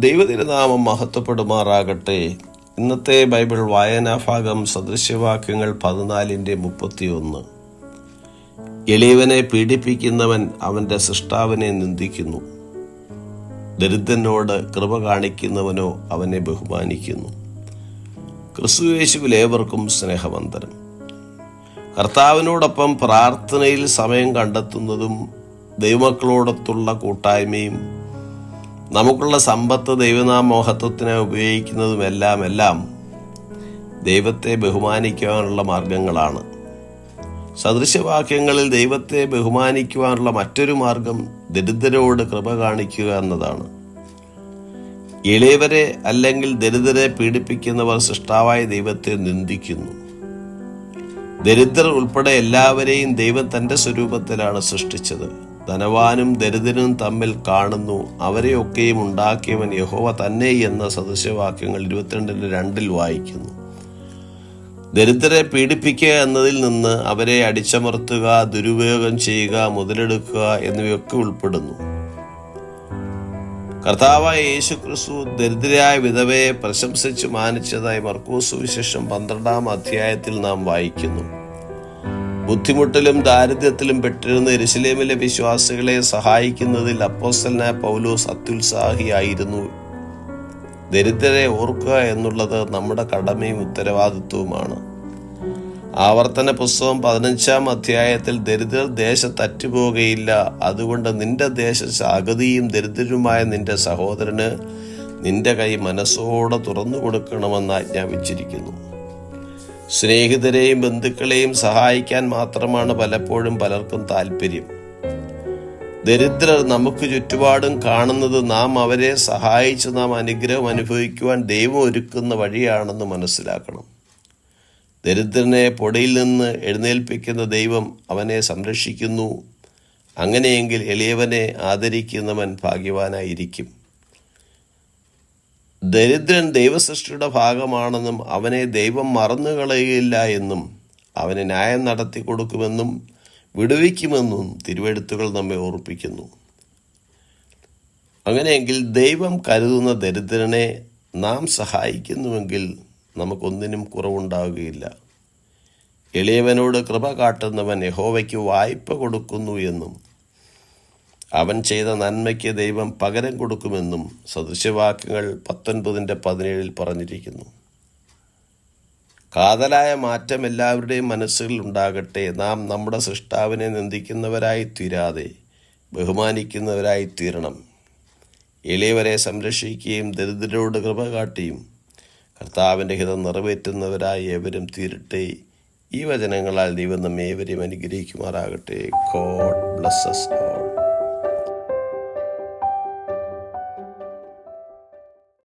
ദൈവതിരുനാമം മഹത്വപ്പെടുമാറാകട്ടെ. ഇന്നത്തെ ബൈബിൾ വായനാ ഭാഗം സദൃശ്യവാക്യങ്ങൾ പതിനാലിന്റെ മുപ്പത്തിയൊന്ന്. എളിയവനെ പീഡിപ്പിക്കുന്നവൻ അവന്റെ സൃഷ്ടാവിനെ നിന്ദിക്കുന്നു. ദരിദ്രനോട് കൃപ കാണിക്കുന്നവനോ അവനെ ബഹുമാനിക്കുന്നു. ക്രിസ്തുവേശുവിലേവർക്കും സ്നേഹവന്തരം കർത്താവിനോടൊപ്പം പ്രാർത്ഥനയിൽ സമയം കണ്ടെത്തുന്നതും ദൈവമക്കളോടൊത്തുള്ള കൂട്ടായ്മയും നമുക്കുള്ള സമ്പത്ത് ദൈവനാമോഹത്വത്തിന് ഉപയോഗിക്കുന്നതുമെല്ലാം എല്ലാം ദൈവത്തെ ബഹുമാനിക്കുവാനുള്ള മാർഗങ്ങളാണ്. സദൃശവാക്യങ്ങളിൽ ദൈവത്തെ ബഹുമാനിക്കുവാനുള്ള മറ്റൊരു മാർഗം ദരിദ്രരോട് കൃപ കാണിക്കുക എന്നതാണ്. എളിയവരെ അല്ലെങ്കിൽ ദരിദ്രരെ പീഡിപ്പിക്കുന്നവർ സൃഷ്ടാവായ ദൈവത്തെ നിന്ദിക്കുന്നു. ദരിദ്രർ ഉൾപ്പെടെ എല്ലാവരെയും ദൈവം തന്റെ സ്വരൂപത്തിലാണ് സൃഷ്ടിച്ചത്. ധനവാനും ദരിദ്രനും തമ്മിൽ കാണുന്നു. അവരെയൊക്കെയും ഉണ്ടാക്കിയവൻ യഹോവ തന്നെ എന്ന സദൃശവാക്യങ്ങൾ ഇരുപത്തിരണ്ടിന്റെ രണ്ടിൽ വായിക്കുന്നു. ദരിദ്രരെ പീഡിപ്പിക്കുക എന്നതിൽ നിന്ന് അവരെ അടിച്ചമർത്തുക ദുരുപയോഗം ചെയ്യുക മുതലെടുക്കുക എന്നിവയൊക്കെ ഉൾപ്പെടുന്നു. കർത്താവായ യേശു ക്രിസ്തു ദരിദ്രയായ വിധവയെ പ്രശംസിച്ച് മാനിച്ചതായി മർക്കൂസ് വിശേഷം പന്ത്രണ്ടാം അധ്യായത്തിൽ നാം വായിക്കുന്നു. ബുദ്ധിമുട്ടിലും ദാരിദ്ര്യത്തിലും പെട്ടിരുന്ന എരുസലേമിലെ വിശ്വാസികളെ സഹായിക്കുന്നതിൽ അപ്പോസ്റ്റലിനായ പൗലോസ് അത്യുത്സാഹിയായിരുന്നു. ദരിദ്രരെ ഓർക്കുക എന്നുള്ളത് നമ്മുടെ കടമയും ഉത്തരവാദിത്വവുമാണ്. ആവർത്തന പുസ്തകം പതിനഞ്ചാം അധ്യായത്തിൽ ദരിദ്രർ ദേശത്ത് അറ്റുപോകുകയില്ല അതുകൊണ്ട് നിന്റെ ദേശ അഗതിയും ദരിദ്രരുമായ നിന്റെ സഹോദരന് നിന്റെ കൈ മനസ്സോടെ തുറന്നു കൊടുക്കണമെന്ന് ആജ്ഞാപിച്ചിരിക്കുന്നു. സ്നേഹിതരെയും ബന്ധുക്കളെയും സഹായിക്കാൻ മാത്രമാണ് പലപ്പോഴും പലർക്കും താല്പര്യം. ദരിദ്രർ നമുക്ക് ചുറ്റുപാടും കാണുന്നത് നാം അവരെ സഹായിച്ച് നാം അനുഗ്രഹം അനുഭവിക്കുവാൻ ദൈവം ഒരുക്കുന്ന വഴിയാണെന്ന് മനസ്സിലാക്കണം. ദരിദ്രനെ പൊടിയിൽ നിന്ന് എഴുന്നേൽപ്പിക്കുന്ന ദൈവം അവനെ സംരക്ഷിക്കുന്നു. അങ്ങനെയെങ്കിൽ എളിയവനെ ആദരിക്കുന്നവൻ ഭാഗ്യവാനായിരിക്കും. ദരിദ്രൻ ദൈവസൃഷ്ടിയുടെ ഭാഗമാണെന്നും അവനെ ദൈവം മറന്നുകളയുകയില്ല എന്നും അവന് ന്യായം നടത്തി കൊടുക്കുമെന്നും വിടുവിക്കുമെന്നും തിരുവെഴുത്തുകൾ നമ്മെ ഓർപ്പിക്കുന്നു. അങ്ങനെയെങ്കിൽ ദൈവം കരുതുന്ന ദരിദ്രനെ നാം സഹായിക്കുന്നുവെങ്കിൽ നമുക്കൊന്നിനും കുറവുണ്ടാവുകയില്ല. എളിയവനോട് കൃപ കാട്ടുന്നവൻ യഹോവയ്ക്ക് വായ്പ കൊടുക്കുന്നു എന്നും അവൻ ചെയ്ത നന്മയ്ക്ക് ദൈവം പകരം കൊടുക്കുമെന്നും സദൃശ്യവാക്യങ്ങൾ പത്തൊൻപതിന്റെ പതിനേഴിൽ പറഞ്ഞിരിക്കുന്നു. കാതലായ മാറ്റം എല്ലാവരുടെയും മനസ്സുകളിൽ ഉണ്ടാകട്ടെ. നാം നമ്മുടെ സൃഷ്ടാവിനെ നിന്ദിക്കുന്നവരായി തീരാതെ ബഹുമാനിക്കുന്നവരായി തീരണം. എളിയവരെ സംരക്ഷിക്കുകയും ദരിദ്രരോട് കൃപ കാട്ടിയും കർത്താവിന്റെ ഹിതം നിറവേറ്റുന്നവരായി എവരും തീരട്ടെ. ഈ വചനങ്ങളാൽ ദൈവം നമ്മേവരെയും അനുഗ്രഹിക്കുമാറാകട്ടെ. God blesses all